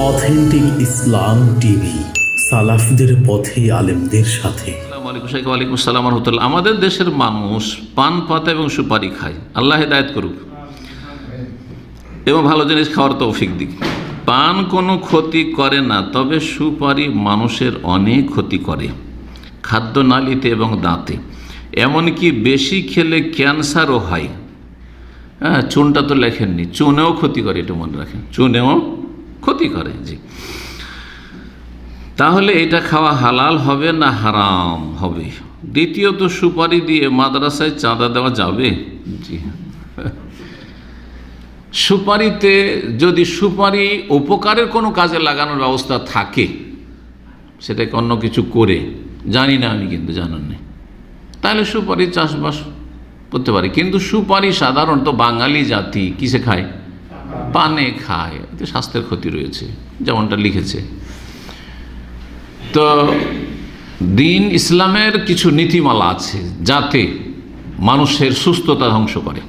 Authentic ইসলাম TV, সালাফদের পথে আলেমদের সাথে। আমাদের দেশের মানুষ পান, পাতা এবং সুপারি খায়। আল্লাহ হেদায়ত করুক। এবং ভালো জিনিস খাওয়ার তৌফিক দিক। পান কোনো ক্ষতি করে না, তবে সুপারি মানুষের অনেক ক্ষতি করে। খাদ্যনালীতে এবং দাঁতে। এমনকি বেশি খেলে ক্যান্সারও হয়। হ্যাঁ চুনটা তো লেখেননি। চুনেও ক্ষতি করে, এটা মনে রাখেন। চুনেও ক্ষতি করে, জি। তাহলে এটা খাওয়া হালাল হবে না হারাম হবে? দ্বিতীয়ত সুপারি দিয়ে মাদ্রাসায় চাঁদা দেওয়া যাবে? জি। সুপারিতে যদি সুপারি উপকারের কোনো কাজে লাগানোর ব্যবস্থা থাকে, সেটাকে অন্য কিছু করে, জানি না আমি কিন্তু, জানার নেই। তাহলে সুপারি চাষবাস করতে পারি। কিন্তু সুপারি সাধারণত বাঙালি জাতি কিসে খায়? পানে খায়, এতে স্বাস্থ্যের ক্ষতি রয়েছে, যেমনটা লিখেছে। তো দিন ইসলামের কিছু নীতিমালা আছে যাতে মানুষের সুস্থতা ধ্বংস করে।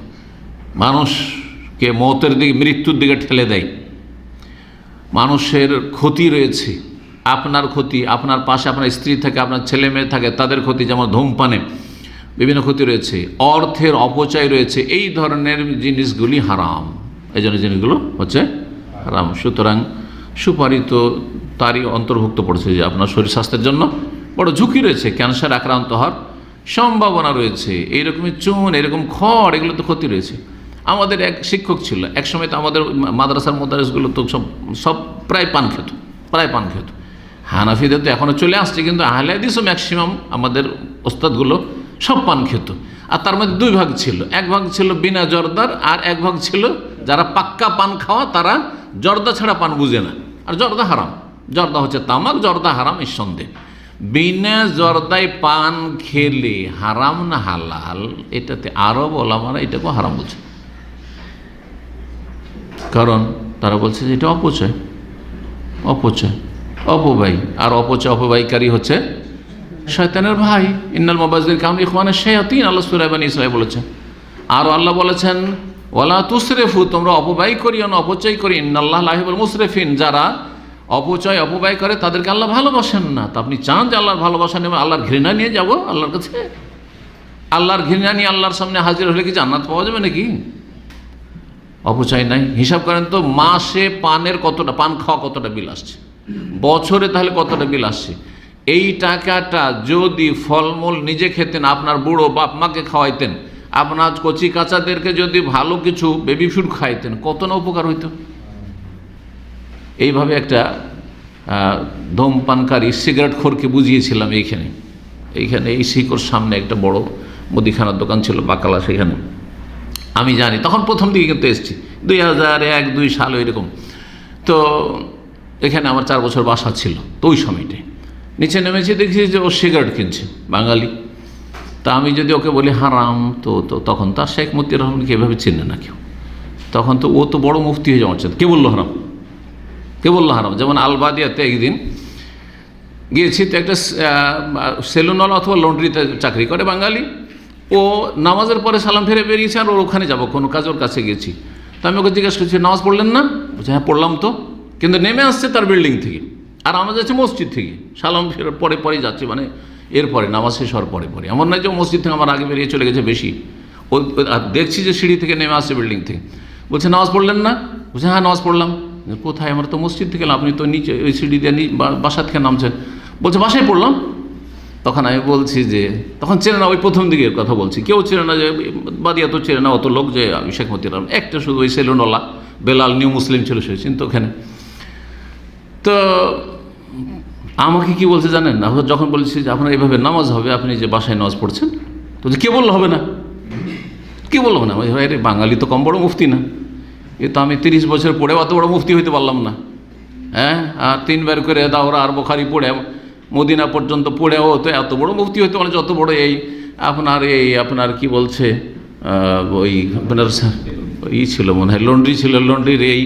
মানুষকে মতের দিকে, মৃত্যুর দিকে ঠেলে দেয়। মানুষের ক্ষতি রয়েছে, আপনার ক্ষতি, আপনার পাশে আপনার স্ত্রী থাকে, আপনার ছেলে মেয়ে থাকে, তাদের ক্ষতি যেমন ধূমপানে, বিভিন্ন ক্ষতি রয়েছে, অর্থের অপচয় রয়েছে, এই ধরনের জিনিসগুলি হারাম। এই জন্য জিনিসগুলো হচ্ছে হারাম। সুতরাং সুপারি তো তারই অন্তর্ভুক্ত পড়ছে যে আপনার শরীর স্বাস্থ্যের জন্য বড় ঝুঁকি রয়েছে, ক্যান্সার, আক্রান্ত হওয়ার সম্ভাবনা রয়েছে, এইরকমই চুন, এরকম খড় এগুলো তো ক্ষতি রয়েছে। আমাদের এক শিক্ষক ছিল এক সময় তো আমাদের মাদ্রাসার মোদারেসগুলো তো সব সব প্রায় পান খেত, প্রায় পান খেত। হানাফিদের তো এখনও চলে আসছে, কিন্তু আহলে হাদিসও ম্যাক্সিমাম আমাদের ওস্তাদগুলো সব পান খেত। আর তার মধ্যে দুই ভাগ ছিল। এক ভাগ ছিল বিনা জর্দার আর এক ভাগ ছিল যারা পাক্কা পান খাওয়া তারা জর্দা ছাড়া পান বুঝে না। আর জর্দা হারাম। জর্দা হচ্ছে তামাক, জর্দা হারাম নিঃসন্দেহ বিনা জর্দায় পান খেলে হারাম না হালাল? এটাতে আরব ওলামারা এটাকে হারাম বলছে। কারণ তারা বলছে যে এটা অপচয়। অপচয়। অপব্যয়। আর অপচয় অপব্যয়কারী হচ্ছে শয়তানের ভাই, ইন্নাল মোবাজির কাম ইখওয়ানের শেয়াতিন, আল্লাহ সুরাইবান ইসরাই বলেছেন। আর আল্লাহ বলেছেন ওলা তুসরেফু, তোমরা অপব্যয় করিও না, অপচয় করি ইন্নাল্লাহ লাহিবুল মুসরেফিন, যারা অপচয়, অপব্যয় করে, তাদেরকে আল্লাহ ভালোবাসেন না। তা আপনি চান যে আল্লাহর ভালোবাসা নেবে আল্লাহর ঘৃণা নিয়ে যাব আল্লাহর কাছে? আল্লাহর ঘৃণা নিয়ে আল্লাহর সামনে হাজির হলে কি জান্নাত পাওয়া যাবে নাকি? অপচয় নাই। হিসাব করেন তো, মাসে পানের কতটা, পান খাওয়া কতটা বিল আসছে? বছরে তাহলে কতটা বিল আসছে? এই টাকাটা যদি ফলমূল নিজে খেতেন, আপনার বুড়ো বাপ মাকে খাওয়াইতেন, আপনার কচি কাচাদেরকে যদি ভালো কিছু বেবি ফুড খাইতেন, কত না উপকার হইতো? এইভাবে একটা ধূমপানকারী সিগারেট খোরকে বুঝিয়েছিলাম এইখানে। এইখানে এই শিকড় সামনে একটা বড় মুদিখানার দোকান ছিল, বাকালা সেখানে। আমি জানি, তখন প্রথম দিকে কিন্তু এসেছি, দুই হাজার এক, দুই সাল এরকম তো এখানে আমার চার বছর বাসা ছিল, তো ওই সময়টায়। নিচে নেমেছি, দেখছি যে ও সিগারেট কিনছে, বাঙালি। তা আমি যদি ওকে বলি, হারাম তো তো, তখন তার শেখ মতিউর রহমানকে এভাবে চিনে না কেউ। তখন তো ও তো বড় মুফতি হয়ে যাওয়া যাওয়ার কে বলল হারাম? কে বলল হারাম? যেমন আলবাদিয়াতে একদিন গিয়েছি, তো একটা সেলুনওয়ালা অথবা লন্ড্রিতে চাকরি করে বাঙালি। ও নামাজের পরে সালাম ফিরে বেরিয়েছে, আর ওর ওখানে যাব, কোনো কাজ ওর কাছে গেছি। তো আমি ওকে জিজ্ঞেস করছি, নামাজ পড়লেন না? বলছে হ্যাঁ পড়লাম তো। কিন্তু নেমে আসছে তার বিল্ডিং থেকে। আর আমরা যাচ্ছি মসজিদ থেকে। সালাম ফেরার পরে পরে যাচ্ছি মানে এরপরে, নামাজ শেষ হওয়ার পরে পরে। এমন নয় যে মসজিদ থেকে আমার আগে বেরিয়ে চলে গেছে বেশি। ও, আর দেখছি যে সিঁড়ি থেকে নেমে আসছে বিল্ডিং থেকে। বলছে, নামাজ পড়লেন না? বলছে হ্যাঁ নামাজ পড়লাম। কোথায়? আমার তো মসজিদ থেকে আপনি তো নিচে, ওই সিঁড়ি দিয়ে বাসা থেকে নামছেন। বলছে, বাসায় পড়লাম। তখন আমি বলছি যে, তখন চেনে না, ওই প্রথম দিকের কথা বলছি। কেউ চেনে না যে, বাদিয়া তো চেনে না, অত লোক যে শেখ মতির একটা শুধু ওই সেলুনওয়ালা, বেলাল নিউ মুসলিম ছিল সে, চিন্তা ওখানে। তো আমাকে কি বলছে জানেন? না যখন বলছি যে আপনার এইভাবে নামাজ হবে, আপনি যে বাসায় নামাজ পড়ছেন, তো কে বলল হবে না? কে বলল না? আমি বাঙালি তো কম বড় মুফতি না। এ তো আমি তিরিশ বছর পড়ে অত বড় মুফতি হইতে পারলাম না। হ্যাঁ? আর তিনবার করে দাওরা আর বোখারি পড়ে, মদিনা পর্যন্ত পড়েও তো এত বড় মুফতি হইতে পারে যত বড় এই আপনার এই আপনার কি বলছে ওই আপনার ই ছিল মনে হয়, লন্ড্রি ছিল, লন্ড্রির এই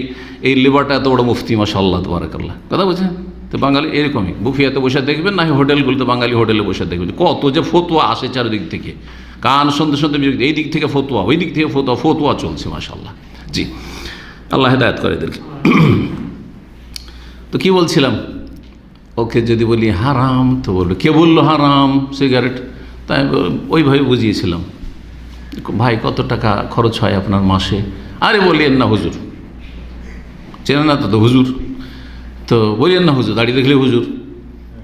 এই লেবারটা এত বড় মুফতি মাসাল্লাহ তবরাকাল্লাহ। কথা বলছেন? তো বাঙালি এরকমই। বুফিয়াতে বসে দেখবেন, না হোটেলগুলোতে বাঙালি হোটেলে বসে দেখবেন। কত যে ফতুয়া আসে চারিদিক থেকে। কান শুনতে শুনতে। এই দিক থেকে ফতুয়া, ওই দিক থেকে ফতুয়া ফতুয়া চলছে মাসাল্লাহ জি। আল্লাহ হেদায়ত করে এদেরকে তো কি বলছিলাম? ওকে যদি বলি, হারাম, তো বলল কে বলল হারাম? সিগারেট। তাই ওইভাবে বুঝিয়েছিলাম। ভাই, কত টাকা খরচ হয় আপনার মাসে? আরে বলিয়েন না হুজুর। চেনে না তো হুজুর। তো বলিয়েন না, হুজুর দাঁড়িয়ে দেখলে হুজুর।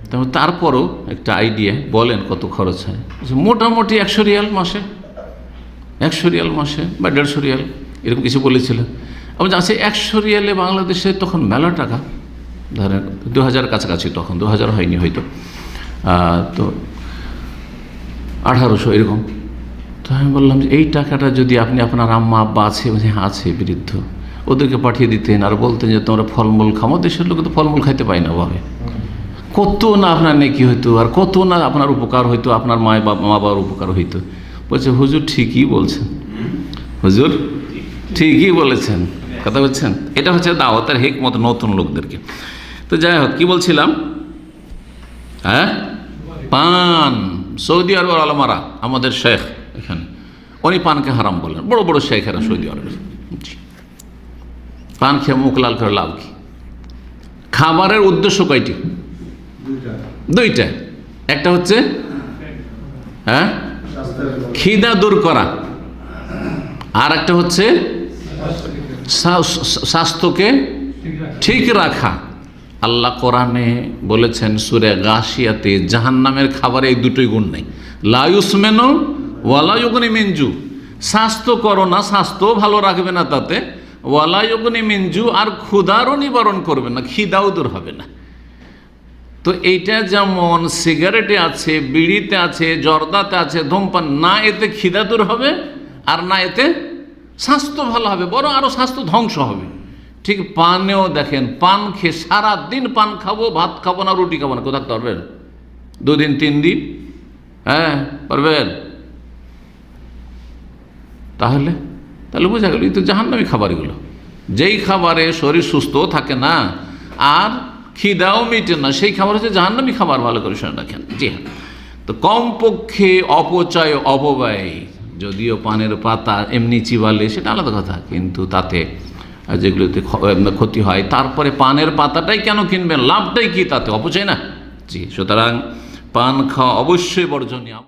তারপর তারপরও একটা আইডিয়া বলেন কত খরচ হয়। মোটামুটি একশো রিয়াল মাসে, একশো রিয়াল মাসে বা দেড়শো রিয়াল, এরকম কিছু বলেছিলেন আমি আচ্ছা একশো রিয়ালে বাংলাদেশে তখন মেলা টাকা? ধরেন দু হাজার কাছাকাছি তখন দু হাজার হয়নি হয়তো। তো আঠারোশো এরকম। তো আমি বললাম যে, এই টাকাটা যদি আপনি, আপনার আম্মা, আব্বা আছে হ্যাঁ আছে বৃদ্ধ। ওদেরকে পাঠিয়ে দিতেন আর বলতেন যে, তোমরা ফলমূল খামো দেশের লোকে তো ফলমূল খাইতে পাই না ভাবে। কত না আপনার নেকি হইতো আর কত না আপনার উপকার হইতো, আপনার মায় বাবা মা বাবার উপকার হইতো। বলছে, হুজুর, ঠিকই বলছেন। হুজুর, ঠিকই বলেছেন। কথা বলছেন? এটা হচ্ছে দাওয়াতের হেকমত নতুন লোকদেরকে। তো যাই হোক, কী বলছিলাম? হ্যাঁ? পান। সৌদি আরবের আলমারা, আমাদের শেখ এখানে। উনি পানকে হারাম বললেন বড় বড় শেখ শেখেরা সৌদি আরবের। পান খেয়ে মুখ লাল করে লাভ কি? খাবারের উদ্দেশ্য কয়টি? দুইটা। একটা হচ্ছে হ্যাঁ? খিদা দূর করা। আর একটা হচ্ছে স্বাস্থ্যকে ঠিক রাখা। আল্লাহ কোরআনে বলেছেন, সুরে গাশিয়াতে, জাহান্নামের খাবারে এই দুটোই গুণ নেই। লায়ুসমেনো ওয়ালায়ুগনি মিঞ্জু স্বাস্থ্য করো না স্বাস্থ্য ভালো রাখবে না তাতে। ওয়ালায়ুগনি মিঞ্জু আর ক্ষুধারও নিবারণ করবে না, খিদাও দূর হবে না। তো এইটা যেমন সিগারেটে আছে, বিড়িতে আছে, জর্দাতে আছে, ধূমপান, না এতে খিদা দূর হবে আর না এতে স্বাস্থ্য ভালো হবে, বরং আরও স্বাস্থ্য ধ্বংস হবে। ঠিক পানেও দেখেন, পান খেয়ে সারা দিন পান খাব, ভাত খাব না, রুটি খাব না কোথাও পারবেন? দুদিন, তিন দিন? হ্যাঁ পারবেন? তাহলে তাহলে বোঝা গেল, এই তো জাহান্নামি খাবার এগুলো যেই খাবারে শরীর সুস্থও থাকে না, আর খিদাও মিটে না, সেই খাবার হচ্ছে জাহান্নামি খাবার, ভালো করে শুনে রাখেন। জি হ্যাঁ। তো কমপক্ষে অপচয়, অপব্যয়, যদিও পানের পাতা এমনি চিবালে, সেটা আলাদা কথা, কিন্তু তাতে যেগুলোতে ক্ষতি হয়, তারপরে পানের পাতাটাই কেন কিনবেন? লাভটাই কি তাতে? অপচয় না? জি, সুতরাং পান খাওয়া অবশ্যই বর্জনীয়।